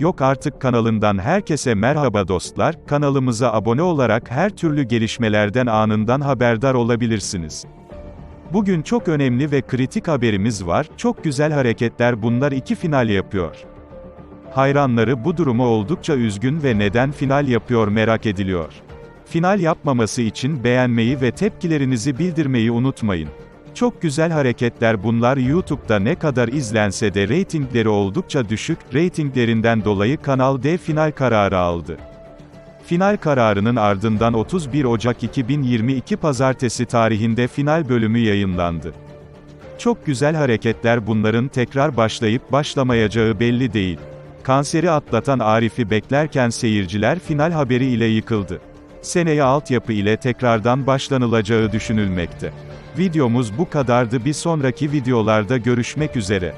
Yok artık kanalından herkese merhaba dostlar, kanalımıza abone olarak her türlü gelişmelerden anından haberdar olabilirsiniz. Bugün çok önemli ve kritik haberimiz var, çok güzel hareketler bunlar iki final yapıyor. Hayranları bu durumu oldukça üzgün ve neden final yapıyor merak ediliyor. Final yapmaması için beğenmeyi ve tepkilerinizi bildirmeyi unutmayın. Çok güzel hareketler bunlar YouTube'da ne kadar izlense de reytingleri oldukça düşük, reytinglerinden dolayı Kanal D final kararı aldı. Final kararının ardından 31 Ocak 2022 Pazartesi tarihinde final bölümü yayınlandı. Çok güzel hareketler bunların tekrar başlayıp başlamayacağı belli değil. Kanseri atlatan Arif'i beklerken seyirciler final haberi ile yıkıldı. Seneye altyapı ile tekrardan başlanılacağı düşünülmekte. Videomuz bu kadardı bir sonraki videolarda görüşmek üzere.